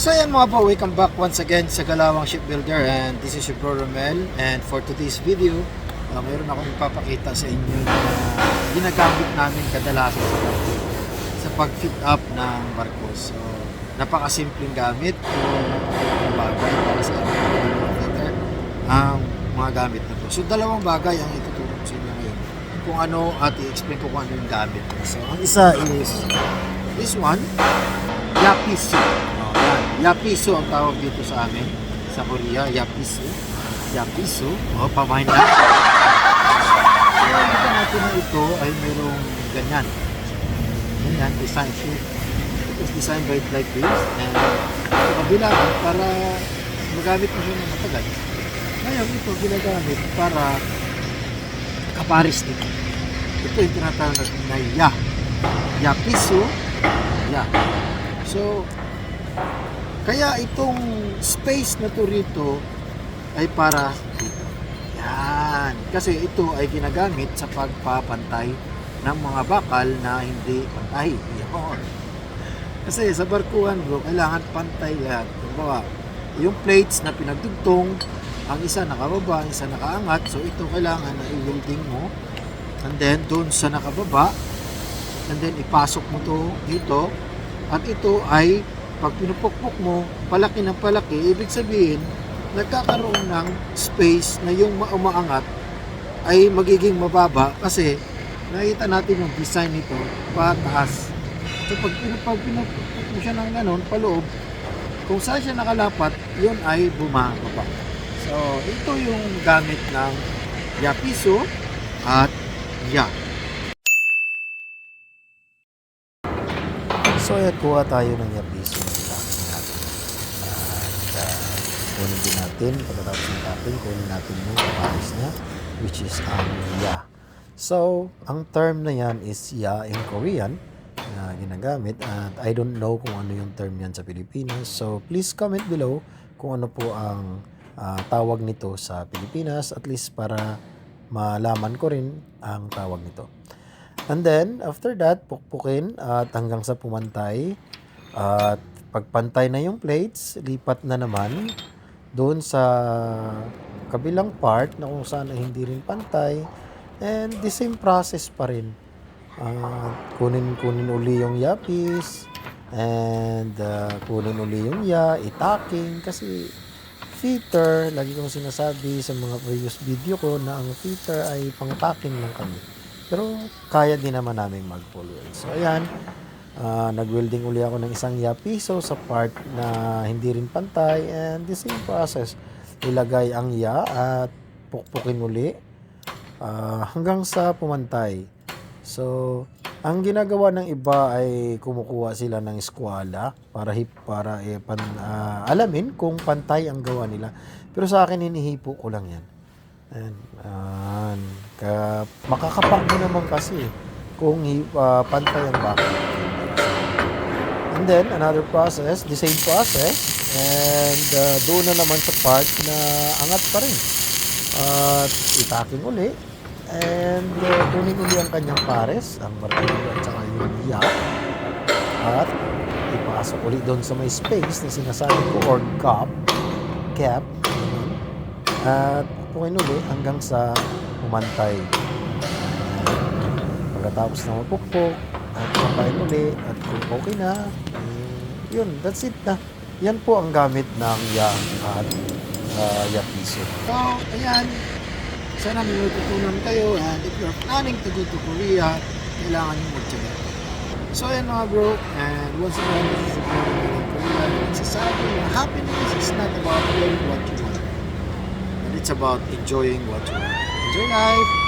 So yan mga po, welcome back once again sa Galawang Shipbuilder and this is your bro Romel and for today's video, uh, mayroon akong ipapakita sa inyo na ginagamit namin kadalasan sa barko sa pag-fit up ng barko. So, napakasimpleng gamit o bagay para sa ating ang mga gamit na to. So, dalawang bagay ang ituturo ko sa inyo ngayon. Kung ano at i-explain ko kung ano yung gamit. So, ang isa is this one, Yapisu. Yapisu ang tawag dito sa amin sa Korea. Yapisu. Yapisu. O, oh, pamahin na. Nakita natin na ito ay mayroong ganyan. Ganyan, design ito. It was designed by like this. And sa kabila, para magamit mo siya ng matagal. Ngayon, ito ginagamit para kaparis nito. Ito yung tinatawag na ya. Yapisu. Ya. So, kaya itong space na to rito ay para dito. Yan. Kasi ito ay ginagamit sa pagpapantay ng mga bakal na hindi pantay. Yan. Kasi sa barkuhan bro, kailangan pantay lahat. Kumbaga, yung plates na pinagdugtong, ang isa nakababa, ang isa nakaangat. So ito kailangan na i-welding mo. And then, doon sa nakababa, and then ipasok mo to dito. At ito ay, pag pinupukpok mo, palaki ng palaki, ibig sabihin, nagkakaroon ng space na yung ma- umaangat ay magiging mababa kasi nakita natin yung design nito pataas. So pag, pag pinupukpok mo siya ng ganun, paloob, kung saan siya nakalapat, yun ay bumababa. So, ito yung gamit ng Yapiso at Ya. So, kuha tayo ng Yapiso ng tapping natin. At uh, kunin din natin, pagkatapos ng tapping, kunin natin yung kaparis niya, which is ang Ya. So, ang term na yan is Ya in Korean na ginagamit at I don't know kung ano yung term yan sa Pilipinas. So, please comment below kung ano po ang ah, tawag nito sa Pilipinas at least para malaman ko rin ang tawag nito. And then, after that, pukpukin at hanggang sa pumantay. At pagpantay na yung plates, lipat na naman doon sa kabilang part na kung saan ay hindi rin pantay. And the same process pa rin. Ah, kunin kunin uli yung yapis and ah, kunin uli yung ya, itaking kasi feeder, lagi kong sinasabi sa mga previous video ko na ang feeder ay pang-tacking lang kami. Pero kaya din naman namin mag-pull. So ayan, ah, nag-welding uli ako ng isang ya piso sa part na hindi rin pantay and the same process. Ilagay ang ya at pukpukin uli ah, hanggang sa pumantay. So, ang ginagawa ng iba ay kumukuha sila ng eskwala para hip para eh, pan, ah, alamin kung pantay ang gawa nila. Pero sa akin hinihipo ko lang 'yan. Ayan. Ayan. Ka, makakapak mo naman kasi kung ah, pantay ang bakit. And then, another process, the same process. And uh, doon na naman sa part na angat pa rin. At itaking uli. And uh, kunin uli ang kanyang pares, ang martilyo at saka yung yak. At ipasok uli doon sa may space na sinasabi ko or gap. Cap. At pupukin uli hanggang sa umantay. Pagkatapos na mapukpok, at kapain uli, at kung okay na, eh, yun, that's it na. Yan po ang gamit ng yang at uh, yapiso. So, ayan. Sana may matutunan kayo and if you're planning to go to Korea, kailangan nyo magtyaga. So, ayan mga bro. And once again, this is Korea. Nagsasabi na happiness is not about getting what you want. But it's about enjoying what you want. Enjoy life!